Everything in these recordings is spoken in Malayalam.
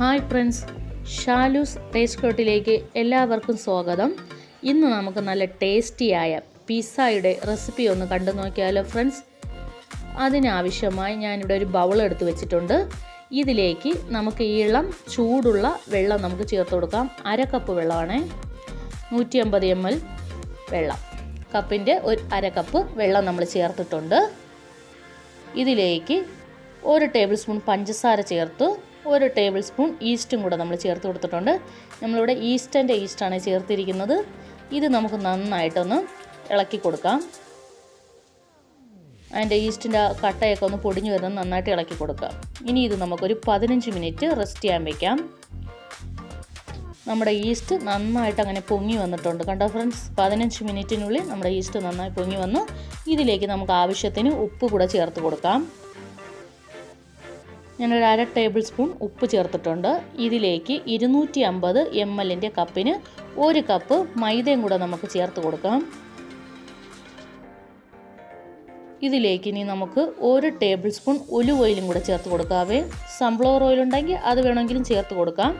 ഹായ് ഫ്രണ്ട്സ് ഷാലൂസ് ടേസ്റ്റ് കോട്ടിലേക്ക് എല്ലാവർക്കും സ്വാഗതം. ഇന്ന് നമുക്ക് നല്ല ടേസ്റ്റിയായ പിസ്സയുടെ റെസിപ്പി ഒന്ന് കണ്ടു നോക്കിയാലോ ഫ്രണ്ട്സ്? അതിനാവശ്യമായി ഞാനിവിടെ ഒരു ബൗൾ എടുത്ത് വെച്ചിട്ടുണ്ട്. ഇതിലേക്ക് നമുക്ക് ഇളം ചൂടുള്ള വെള്ളം നമുക്ക് ചേർത്ത് കൊടുക്കാം. അര കപ്പ് വെള്ളമാണേ. നൂറ്റി അമ്പത് എം എൽ വെള്ളം. കപ്പിന്റെ ഒരു അര കപ്പ് വെള്ളം നമ്മൾ ചേർത്തിട്ടുണ്ട്. ഇതിലേക്ക് ഒരു ടേബിൾ സ്പൂൺ പഞ്ചസാര ചേർത്ത് ഒരു ടേബിൾ സ്പൂൺ ഈസ്റ്റും കൂടെ നമ്മൾ ചേർത്ത് കൊടുത്തിട്ടുണ്ട്. നമ്മളിവിടെ ഈസ്റ്റന്റെ ഈസ്റ്റാണ് ചേർത്തിരിക്കുന്നത്. ഇത് നമുക്ക് നന്നായിട്ടൊന്ന് ഇളക്കി കൊടുക്കാം. അതിന്റെ ഈസ്റ്റിന്റെ കട്ടയൊക്കെ ഒന്ന് പൊടിഞ്ഞു വരുന്നത് നന്നായിട്ട് ഇളക്കി കൊടുക്കാം. ഇനി ഇത് നമുക്കൊരു പതിനഞ്ച് മിനിറ്റ് റെസ്റ്റ് ചെയ്യാൻ വയ്ക്കാം നമ്മുടെ ഈസ്റ്റ് നന്നായിട്ട് അങ്ങനെ പൊങ്ങി വന്നിട്ടുണ്ട്. കണ്ടോ ഫ്രണ്ട്സ്? പതിനഞ്ച് മിനിറ്റിനുള്ളിൽ നമ്മുടെ ഈസ്റ്റ് നന്നായി പൊങ്ങി വന്നു. ഇതിലേക്ക് നമുക്ക് ആവശ്യത്തിന് ഉപ്പ് കൂടെ ചേർത്ത് കൊടുക്കാം. ഞാനൊരു അര ടേബിൾ സ്പൂൺ ഉപ്പ് ചേർത്തിട്ടുണ്ട്. ഇതിലേക്ക് ഇരുന്നൂറ്റി അമ്പത് എം എല്ലിന്റെ കപ്പിന് ഒരു കപ്പ് മൈദയും കൂടെ നമുക്ക് ചേർത്ത് കൊടുക്കാം. ഇതിലേക്ക് ഇനി നമുക്ക് ഒരു ടേബിൾ സ്പൂൺ ഒലിവ് ഓയിലും കൂടെ ചേർത്ത് കൊടുക്കാവേ. സൺഫ്ലവർ ഓയിൽ ഉണ്ടെങ്കിൽ അത് വേണമെങ്കിലും ചേർത്ത് കൊടുക്കാം.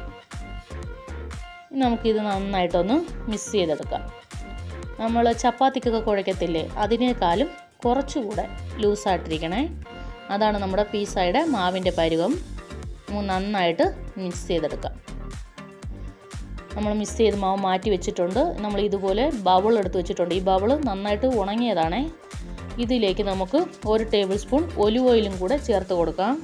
നമുക്കിത് നന്നായിട്ടൊന്ന് മിക്സ് ചെയ്തെടുക്കാം. നമ്മൾ ചപ്പാത്തിക്കൊക്കെ കുഴക്കത്തില്ലേ? അതിനേക്കാളും കുറച്ചുകൂടെ ലൂസായിട്ടിരിക്കണേ അതാണ് നമ്മുടെ പീസയുടെ മാവിന്റെ പരുവം. നന്നായിട്ട് മിക്സ് ചെയ്തെടുക്കാം. നമ്മൾ മിക്സ് ചെയ്ത് മാവ് മാറ്റി വെച്ചിട്ടുണ്ട്. നമ്മൾ ഇതുപോലെ ബൗൾ എടുത്ത് വെച്ചിട്ടുണ്ട്. ഈ ബൗൾ നന്നായിട്ട് ഉണങ്ങിയതാണേ. ഇതിലേക്ക് നമുക്ക് ഒരു ടേബിൾ സ്പൂൺ ഒലിവ് ഓയിലും കൂടെ ചേർത്ത് കൊടുക്കാം.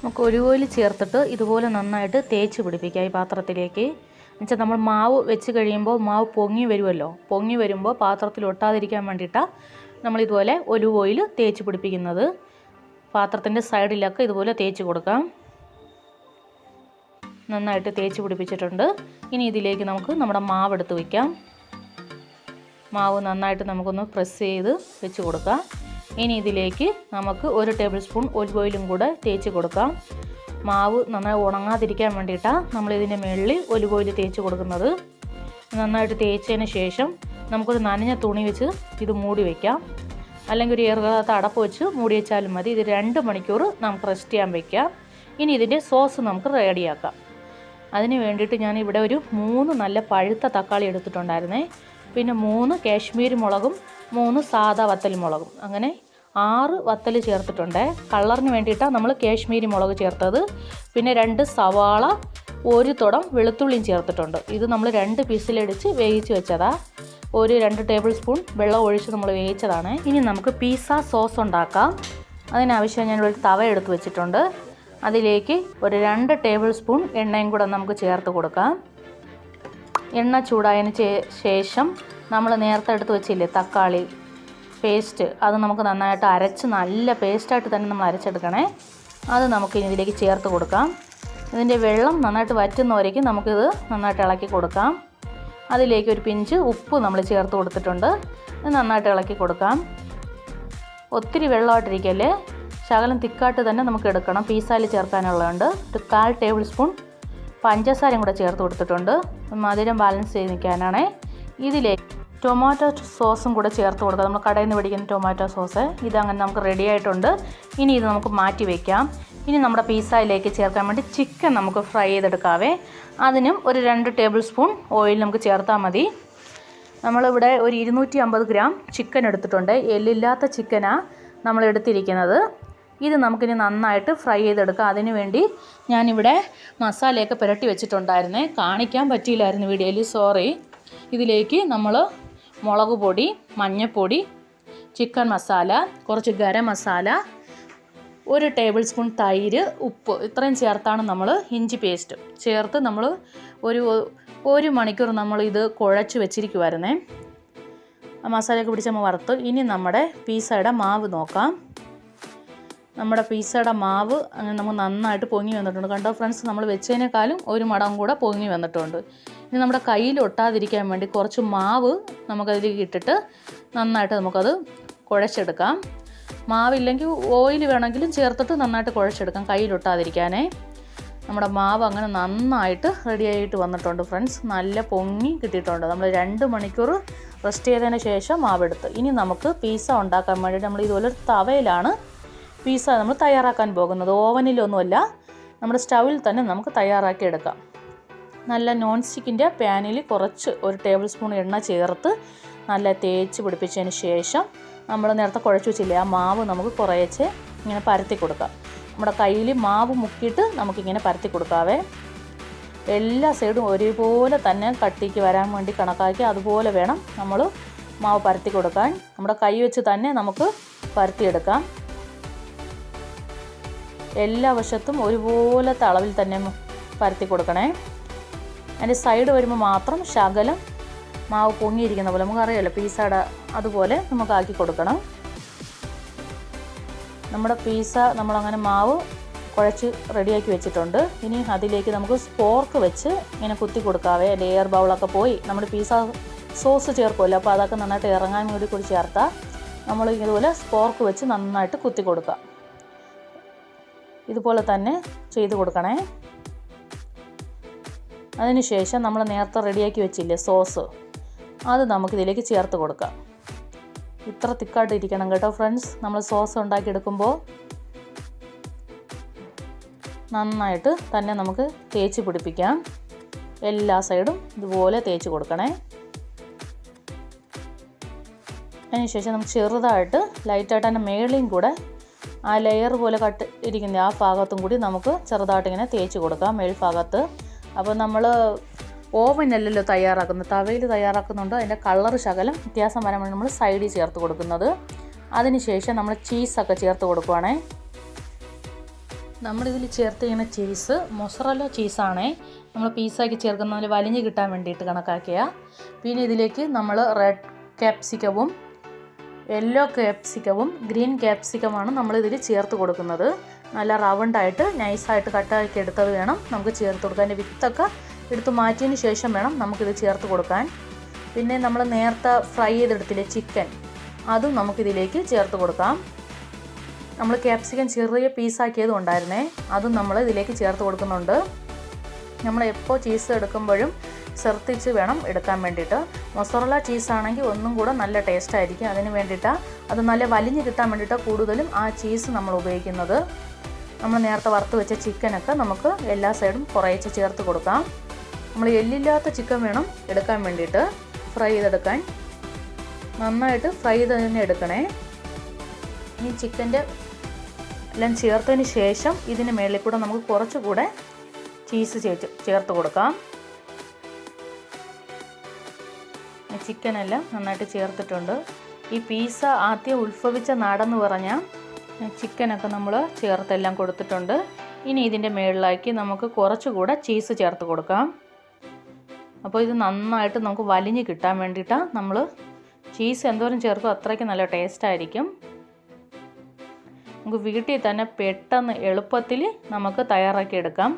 നമുക്ക് ഒലിവ് ഓയിൽ ചേർത്തിട്ട് ഇതുപോലെ നന്നായിട്ട് തേച്ച് പിടിപ്പിക്കാം ഈ പാത്രത്തിലേക്ക്. എന്നുവെച്ചാൽ നമ്മൾ മാവ് വെച്ച് കഴിയുമ്പോൾ മാവ് പൊങ്ങി വരുമല്ലോ. പൊങ്ങി വരുമ്പോൾ പാത്രത്തിൽ ഒട്ടാതിരിക്കാൻ വേണ്ടിയിട്ടാണ് നമ്മളിതുപോലെ ഒലിവ് ഓയിൽ തേച്ച് പിടിപ്പിക്കുന്നത്. പാത്രത്തിന്റെ സൈഡിലൊക്കെ ഇതുപോലെ തേച്ച് കൊടുക്കാം. നന്നായിട്ട് തേച്ച് പിടിപ്പിച്ചിട്ടുണ്ട്. ഇനി ഇതിലേക്ക് നമുക്ക് നമ്മുടെ മാവ് എടുത്ത് വയ്ക്കാം മാവ് നന്നായിട്ട് നമുക്കൊന്ന് പ്രസ് ചെയ്ത് വെച്ച് കൊടുക്കാം. ഇനി ഇതിലേക്ക് നമുക്ക് ഒരു ടേബിൾ സ്പൂൺ ഒലിവ് ഓയിലും കൂടെ തേച്ച് കൊടുക്കാം. മാവ് നന്നായി ഉണങ്ങാതിരിക്കാൻ വേണ്ടിയിട്ടാണ് നമ്മളിതിന്റെ മുകളിൽ ഒലിവ് ഓയിൽ തേച്ച് കൊടുക്കുന്നത്. നന്നായിട്ട് തേച്ചതിന് ശേഷം നമുക്കൊരു നനഞ്ഞ തുണി വെച്ച് ഇത് മൂടി വയ്ക്കാം അല്ലെങ്കിൽ ഒരു ഏറുകാത്ത അടപ്പ് വെച്ച് മൂടി വെച്ചാലും മതി. ഇത് രണ്ട് മണിക്കൂർ നമുക്ക് റെസ്റ്റ് ചെയ്യാൻ വയ്ക്കാം ഇനി ഇതിന്റെ സോസ് നമുക്ക് റെഡിയാക്കാം അതിന് വേണ്ടിയിട്ട് ഞാൻ ഇവിടെ ഒരു മൂന്ന് നല്ല പഴുത്ത തക്കാളി എടുത്തിട്ടുണ്ടായിരുന്നേ. പിന്നെ മൂന്ന് കാശ്മീരി മുളകും മൂന്ന് സാദാ വത്തൽ മുളകും. അങ്ങനെ ആറ് വത്തൽ ചേർത്തിട്ടുണ്ട്. കളറിന് വേണ്ടിയിട്ടാണ് നമ്മൾ കാശ്മീരി മുളക് ചേർത്തത്. പിന്നെ രണ്ട് സവാള ഒരു തുടം വെളുത്തുള്ളിയും ചേർത്തിട്ടുണ്ട്. ഇത് നമ്മൾ രണ്ട് പീസിലടിച്ച് വേവിച്ച് വെച്ചതാണ് ഒരു രണ്ട് ടേബിൾ സ്പൂൺ വെള്ളം ഒഴിച്ച് നമ്മൾ വേവിച്ചതാണ്. ഇനി നമുക്ക് പിസ്സ സോസ് ഉണ്ടാക്കാം. അതിനാവശ്യം ഞാനൊരു തവ എടുത്ത് വെച്ചിട്ടുണ്ട്. അതിലേക്ക് ഒരു രണ്ട് ടേബിൾ സ്പൂൺ എണ്ണയും കൂടെ നമുക്ക് ചേർത്ത് കൊടുക്കാം. എണ്ണ ചൂടായതിന് ശേഷം നമ്മൾ നേരത്തെ എടുത്ത് വെച്ചില്ലേ തക്കാളി പേസ്റ്റ് അത് നമുക്ക് നന്നായിട്ട് അരച്ച് നല്ല പേസ്റ്റായിട്ട് തന്നെ നമ്മൾ അരച്ചെടുക്കണേ. അത് നമുക്ക് ഇനി ഇതിലേക്ക് ചേർത്ത് കൊടുക്കാം. ഇതിന്റെ വെള്ളം നന്നായിട്ട് വറ്റുന്നവരേക്കും നമുക്കിത് നന്നായിട്ട് ഇളക്കി കൊടുക്കാം. അതിലേക്ക് ഒരു പിഞ്ച് ഉപ്പ് നമ്മൾ ചേർത്ത് കൊടുത്തിട്ടുണ്ട്. നന്നായിട്ട് ഇളക്കി കൊടുക്കാം. ഒത്തിരി വെള്ളമായിട്ടിരിക്കല്ലേ? ശകലം തിക്കായിട്ട് തന്നെ നമുക്ക് എടുക്കണം. പീസാലി ചേർക്കാനുള്ളതുണ്ട്. ഒരു കാൽ ടേബിൾ സ്പൂൺ പഞ്ചസാരയും കൂടെ ചേർത്ത് കൊടുത്തിട്ടുണ്ട്. മധുരം ബാലൻസ് ചെയ്ത് നിൽക്കാനാണേ. ഇതിലേക്ക് ടൊമാറ്റോ സോസും കൂടെ ചേർത്ത് കൊടുക്കുക നമ്മൾ കടയിൽ നിന്ന് പിടിക്കുന്ന ടൊമാറ്റോ സോസ്. ഇതങ്ങനെ നമുക്ക് റെഡി ആയിട്ടുണ്ട്. ഇനി ഇത് നമുക്ക് മാറ്റി വയ്ക്കാം ഇനി നമ്മുടെ പീസായിലേക്ക് ചേർക്കാൻ വേണ്ടി ചിക്കൻ നമുക്ക് ഫ്രൈ ചെയ്തെടുക്കാവേ. അതിനും ഒരു രണ്ട് ടേബിൾ സ്പൂൺ ഓയിൽ നമുക്ക് ചേർത്താൽ മതി. നമ്മളിവിടെ ഒരു ഇരുന്നൂറ്റി അമ്പത് ഗ്രാം ചിക്കൻ എടുത്തിട്ടുണ്ട്. എല്ലില്ലാത്ത ചിക്കനാണ് നമ്മൾ എടുത്തിരിക്കുന്നത്. ഇത് നമുക്കിനി നന്നായിട്ട് ഫ്രൈ ചെയ്തെടുക്കാം. അതിന് വേണ്ടി ഞാനിവിടെ മസാലയൊക്കെ പുരട്ടി വെച്ചിട്ടുണ്ടായിരുന്നേ. കാണിക്കാൻ പറ്റിയില്ലായിരുന്നു വീഡിയോയിൽ. സോറി. ഇതിലേക്ക് നമ്മൾ മുളക് പൊടി മഞ്ഞൾപ്പൊടി ചിക്കൻ മസാല കുറച്ച് ഗരം മസാല ഒരു ടേബിൾ സ്പൂൺ തൈര് ഉപ്പ് ഇത്രയും ചേർത്താണ് നമ്മൾ ഇഞ്ചി പേസ്റ്റ് ചേർത്ത് നമ്മൾ ഒരു ഒരു മണിക്കൂർ നമ്മൾ ഇത് കുഴച്ച് വെച്ചിരിക്കുമായിരുന്നേ മസാലയൊക്കെ പിടിച്ച് നമ്മൾ വറുത്ത് ഇനി നമ്മുടെ പീസയുടെ മാവ് നോക്കാം. നമ്മുടെ പീസയുടെ മാവ് അങ്ങനെ നമുക്ക് നന്നായിട്ട് പൊങ്ങി വന്നിട്ടുണ്ട്. കണ്ടോ ഫ്രണ്ട്സ് നമ്മൾ വെച്ചതിനേക്കാളും ഒരു മടം കൂടെ പൊങ്ങി വന്നിട്ടുണ്ട്. ഇനി നമ്മുടെ കയ്യിൽ ഒട്ടാതിരിക്കാൻ വേണ്ടി കുറച്ച് മാവ് നമുക്കതിലേക്ക് ഇട്ടിട്ട് നന്നായിട്ട് നമുക്കത് കുഴച്ചെടുക്കാം. മാവില്ലെങ്കിൽ ഓയിൽ വേണമെങ്കിലും ചേർത്തിട്ട് നന്നായിട്ട് കുഴച്ചെടുക്കാം കയ്യിലൊട്ടാതിരിക്കാനേ. നമ്മുടെ മാവ് അങ്ങനെ നന്നായിട്ട് റെഡിയായിട്ട് വന്നിട്ടുണ്ട് ഫ്രണ്ട്സ് നല്ല പൊങ്ങി കിട്ടിയിട്ടുണ്ട്. നമ്മൾ രണ്ട് മണിക്കൂർ റെസ്റ്റ് ചെയ്തതിന് ശേഷം മാവെടുത്ത്. ഇനി നമുക്ക് പീസ ഉണ്ടാക്കാൻ വേണ്ടി നമ്മൾ ഇതുപോലെ ഒരു തവയിലാണ് പീസ നമ്മൾ തയ്യാറാക്കാൻ പോകുന്നത്. ഓവനിലൊന്നുമല്ല നമ്മുടെ സ്റ്റൗവിൽ തന്നെ നമുക്ക് തയ്യാറാക്കി എടുക്കാം. നല്ല നോൺ സ്റ്റിക്കിന്റെ പാനിൽ കുറച്ച് ഒരു ടേബിൾ സ്പൂൺ എണ്ണ ചേർത്ത് നല്ല തേച്ച് പിടിപ്പിച്ചതിന് ശേഷം നമ്മൾ നേരത്തെ കുഴച്ച് വെച്ചില്ലേ ആ മാവ് നമുക്ക് കുറേച്ച് ഇങ്ങനെ പരത്തി കൊടുക്കാം. നമ്മുടെ കയ്യിൽ മാവ് മുക്കിയിട്ട് നമുക്കിങ്ങനെ പരത്തി കൊടുക്കാവേ. എല്ലാ സൈഡും ഒരേപോലെ തന്നെ കട്ടിക്ക് വരാൻ വേണ്ടി കണക്കാക്കി അതുപോലെ വേണം നമ്മൾ മാവ് പരത്തി കൊടുക്കാൻ. നമ്മുടെ കൈ വെച്ച് തന്നെ നമുക്ക് പരത്തിയെടുക്കാം. എല്ലാ വശത്തും ഒരുപോലത്തെ അളവിൽ തന്നെ പരത്തി കൊടുക്കണേ. അതിന്റെ സൈഡ് വരുമ്പോൾ മാത്രം ശകലം മാവ് പൊങ്ങിയിരിക്കുന്ന പോലെ. നമുക്കറിയാമല്ലോ പീസയുടെ അതുപോലെ നമുക്ക് ആക്കി കൊടുക്കണം. നമ്മുടെ പീസ നമ്മളങ്ങനെ മാവ് കുഴച്ച് റെഡിയാക്കി വെച്ചിട്ടുണ്ട്. ഇനി അതിലേക്ക് നമുക്ക് സ്പോർക്ക് വെച്ച് ഇങ്ങനെ കുത്തി കൊടുക്കാവേ. ലെയർ ബൗളൊക്കെ പോയി. നമ്മുടെ പീസ സോസ് ചേർക്കുമല്ലോ അപ്പോൾ അതൊക്കെ നന്നായിട്ട് ഇറങ്ങാൻ വേണ്ടി കൂടി ചേർത്താൽ നമ്മൾ ഇതുപോലെ സ്പോർക്ക് വെച്ച് നന്നായിട്ട് കുത്തി കൊടുക്കുക ഇതുപോലെ തന്നെ ചെയ്ത് കൊടുക്കണേ. അതിനുശേഷം നമ്മൾ നേരത്തെ റെഡിയാക്കി വെച്ചില്ലേ സോസ്? അത് നമുക്കിതിലേക്ക് ചേർത്ത് കൊടുക്കാം. ഇത്ര തിക്കായിട്ട് ഇരിക്കണം കേട്ടോ ഫ്രണ്ട്സ്. നമ്മൾ സോസ് ഉണ്ടാക്കിയെടുക്കുമ്പോൾ നന്നായിട്ട് തന്നെ നമുക്ക് തേച്ച് പിടിപ്പിക്കാം. എല്ലാ സൈഡും ഇതുപോലെ തേച്ച് കൊടുക്കണേ. അതിനുശേഷം നമുക്ക് ചെറുതായിട്ട് ലൈറ്റായിട്ട് തന്നെ മേളിയും കൂടെ ആ ലെയർ പോലെ കട്ട് ഇരിക്കുന്ന ആ ഭാഗത്തും കൂടി നമുക്ക് ചെറുതായിട്ട് ഇങ്ങനെ തേച്ച് കൊടുക്കാം മേൽഭാഗത്ത്. അപ്പോൾ നമ്മൾ ഓവനല്ലല്ലോ തയ്യാറാക്കുന്നത്. തവയിൽ തയ്യാറാക്കുന്നുണ്ട്. അതിന്റെ കളർ ശകലം വ്യത്യാസം വരാൻ നമ്മൾ സൈഡിൽ ചേർത്ത് കൊടുക്കുന്നത്. അതിനുശേഷം നമ്മൾ ചീസൊക്കെ ചേർത്ത് കൊടുക്കുവാണേ. നമ്മളിതിൽ ചേർത്ത് ചെയ്യുന്ന ചീസ് മൊസറല്ല ചീസാണേ നമ്മൾ പീസാക്കി ചേർക്കുന്നതിൽ വലിഞ്ഞ് കിട്ടാൻ വേണ്ടിയിട്ട് കണക്കാക്കിയ. പിന്നെ ഇതിലേക്ക് നമ്മൾ റെഡ് ക്യാപ്സിക്കവും യെല്ലോ ക്യാപ്സിക്കവും ഗ്രീൻ ക്യാപ്സിക്കമാണ് നമ്മളിതിൽ ചേർത്ത് കൊടുക്കുന്നത്. നല്ല റൗണ്ടായിട്ട് നൈസായിട്ട് കട്ടാക്കി എടുത്തത് വേണം നമുക്ക് ചേർത്ത് കൊടുക്കാൻ. വിത്തൊക്കെ എടുത്ത് മാറ്റിയതിന് ശേഷം വേണം നമുക്കിത് ചേർത്ത് കൊടുക്കാൻ. പിന്നെ നമ്മൾ നേരത്തെ ഫ്രൈ ചെയ്തെടുത്തില്ലേ ചിക്കൻ അതും നമുക്കിതിലേക്ക് ചേർത്ത് കൊടുക്കാം. നമ്മൾ ക്യാപ്സിക്കൻ ചെറിയ പീസാക്കിയതും ഉണ്ടായിരുന്നേ അതും നമ്മൾ ഇതിലേക്ക് ചേർത്ത് കൊടുക്കുന്നുണ്ട്. നമ്മൾ എപ്പോൾ ചീസ് എടുക്കുമ്പോഴും ശ്രദ്ധിച്ച് വേണം എടുക്കാൻ വേണ്ടിയിട്ട്. മൊസറല ചീസാണെങ്കിൽ ഒന്നും കൂടെ നല്ല ടേസ്റ്റ് ആയിരിക്കും. അതിന് വേണ്ടിയിട്ടാണ് അത് നല്ല വലിഞ്ഞ് കിട്ടാൻ വേണ്ടിയിട്ട് കൂടുതലും ആ ചീസ് നമ്മൾ ഉപയോഗിക്കുന്നത്. നമ്മൾ നേരത്തെ വറുത്ത് വെച്ച ചിക്കനൊക്കെ നമുക്ക് എല്ലാ സൈഡും കുറേച്ച് ചേർത്ത് കൊടുക്കാം. നമ്മൾ എല്ലില്ലാത്ത ചിക്കൻ വേണം എടുക്കാൻ വേണ്ടിയിട്ട്. ഫ്രൈ ചെയ്തെടുക്കാൻ. നന്നായിട്ട് ഫ്രൈ ചെയ്ത് തന്നെ എടുക്കണേ. ഈ ചിക്കന്റെ എല്ലാം ചേർത്തതിന് ശേഷം ഇതിന് മേളിൽ കൂടെ നമുക്ക് കുറച്ചുകൂടെ ചീസ് ചേർത്ത് ചേർത്ത് കൊടുക്കാം. ചിക്കനെല്ലാം നന്നായിട്ട് ചേർത്തിട്ടുണ്ട്. ഈ പീസ ആദ്യം ഉത്ഭവിച്ച നാടെന്ന് പറഞ്ഞാൽ ചിക്കനൊക്കെ നമ്മൾ ചേർത്തെല്ലാം കൊടുത്തിട്ടുണ്ട്. ഇനി ഇതിന്റെ മേളിലാക്കി നമുക്ക് കുറച്ചുകൂടെ ചീസ് ചേർത്ത് കൊടുക്കാം. അപ്പോൾ ഇത് നന്നായിട്ട് നമുക്ക് വലിഞ്ഞ് കിട്ടാൻ വേണ്ടിയിട്ടാണ് നമ്മൾ ചീസ് എന്തോരം ചേർക്കും അത്രയ്ക്ക് നല്ല ടേസ്റ്റ് ആയിരിക്കും. നമുക്ക് വീട്ടിൽ തന്നെ പെട്ടെന്ന് എളുപ്പത്തിൽ നമുക്ക് തയ്യാറാക്കി എടുക്കാം.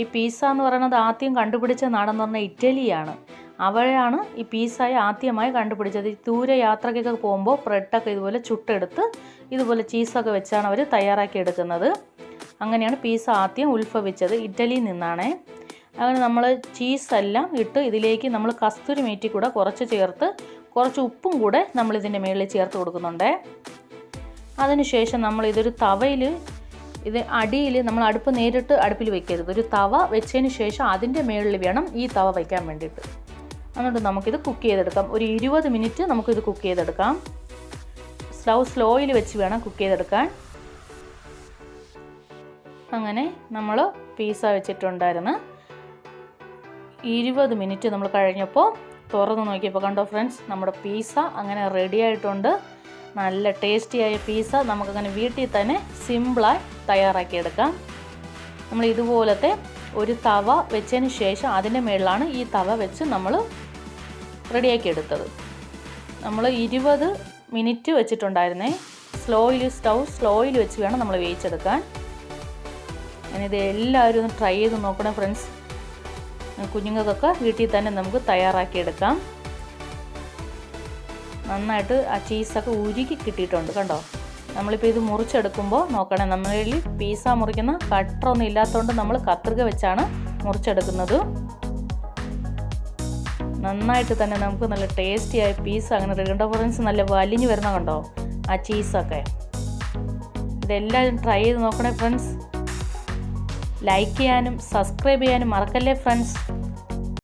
ഈ പീസ എന്ന് പറയുന്നത് ആദ്യം കണ്ടുപിടിച്ച നാടെന്ന് പറഞ്ഞാൽ ഇറ്റലിയാണ്. അവരാണ് ഈ പീസായി ആദ്യമായി കണ്ടുപിടിച്ചത്. ദൂരെ യാത്രയ്ക്കൊക്കെ പോകുമ്പോൾ ബ്രെഡൊക്കെ ഇതുപോലെ ചുട്ടെടുത്ത് ഇതുപോലെ ചീസൊക്കെ വെച്ചാണ് അവർ തയ്യാറാക്കി എടുക്കുന്നത്. അങ്ങനെയാണ് പീസ ആദ്യം ഉത്ഭവിച്ചത് ഇറ്റലിയിൽ നിന്നാണ്. അങ്ങനെ നമ്മൾ ചീസെല്ലാം ഇട്ട് ഇതിലേക്ക് നമ്മൾ കസ്തൂരി മേറ്റി കൂടെ കുറച്ച് ചേർത്ത് കുറച്ച് ഉപ്പും കൂടെ നമ്മൾ ഇതിന്റെ മുകളിൽ ചേർത്ത് കൊടുക്കുന്നുണ്ട്. അതിനുശേഷം നമ്മൾ ഇതൊരു തവയിൽ ഇത് അടിയിൽ നമ്മൾ അടുപ്പ് നേരിട്ട് അടുപ്പിൽ വെക്കരുത്. ഒരു തവ വെച്ചതിന് ശേഷം അതിന്റെ മുകളിൽ വേണം ഈ തവ വയ്ക്കാൻ വേണ്ടിയിട്ട്. എന്നിട്ട് നമുക്കിത് കുക്ക് ചെയ്തെടുക്കാം. ഒരു ഇരുപത് മിനിറ്റ് നമുക്കിത് കുക്ക് ചെയ്തെടുക്കാം. സ്ലോ സ്ലോയിൽ വെച്ച് വേണം കുക്ക് ചെയ്തെടുക്കാൻ. അങ്ങനെ നമ്മൾ പീസ വെച്ചിട്ടുണ്ടായിരുന്നു. ഇരുപത് മിനിറ്റ് നമ്മൾ കഴിഞ്ഞപ്പോൾ തുറന്ന് നോക്കിയപ്പോൾ കണ്ടോ ഫ്രണ്ട്സ് നമ്മുടെ പീസ അങ്ങനെ റെഡി ആയിട്ടുണ്ട്. നല്ല ടേസ്റ്റിയായ പീസ നമുക്കങ്ങനെ വീട്ടിൽ തന്നെ സിമ്പിളായി തയ്യാറാക്കിയെടുക്കാം. നമ്മൾ ഇതുപോലത്തെ ഒരു തവ വെച്ചതിന് ശേഷം അതിന്റെ മുകളിലാണ് ഈ തവ വെച്ച് നമ്മൾ റെഡിയാക്കി എടുത്തത് നമ്മൾ ഇരുപത് മിനിറ്റ് വെച്ചിട്ടുണ്ടായിരുന്നേ. സ്ലോയിൽ സ്റ്റൗ സ്ലോയിൽ വെച്ച് വേണം നമ്മൾ വേവിച്ചെടുക്കാൻ. ഞാനിത് എല്ലാവരും ഒന്ന് ട്രൈ ചെയ്ത് നോക്കണേ ഫ്രണ്ട്സ് കുഞ്ഞുങ്ങൾക്കൊക്കെ വീട്ടിൽ തന്നെ നമുക്ക് തയ്യാറാക്കിയെടുക്കാം. നന്നായിട്ട് ആ ചീസൊക്കെ ഉരുക്കി കിട്ടിയിട്ടുണ്ട് കണ്ടോ? നമ്മളിപ്പോൾ ഇത് മുറിച്ചെടുക്കുമ്പോൾ നോക്കണേ നമ്മളിൽ പീസ മുറിക്കുന്ന കട്ടറൊന്നും ഇല്ലാത്തതുകൊണ്ട് നമ്മൾ കത്രിക വെച്ചാണ് മുറിച്ചെടുക്കുന്നത്. നന്നായിട്ട് തന്നെ നമുക്ക് നല്ല ടേസ്റ്റിയായ പീസ് അങ്ങനെ റെഗണ്ടോ ഫ്രണ്ട്സ് നല്ല വലിഞ്ഞു വരുന്ന കണ്ടോ ആ ചീസൊക്കെ. ഇതെല്ലാം ട്രൈ ചെയ്ത് നോക്കണേ ഫ്രണ്ട്സ് ലൈക്ക് ചെയ്യാനും സബ്സ്ക്രൈബ് ചെയ്യാനും മറക്കല്ലേ ഫ്രണ്ട്സ്?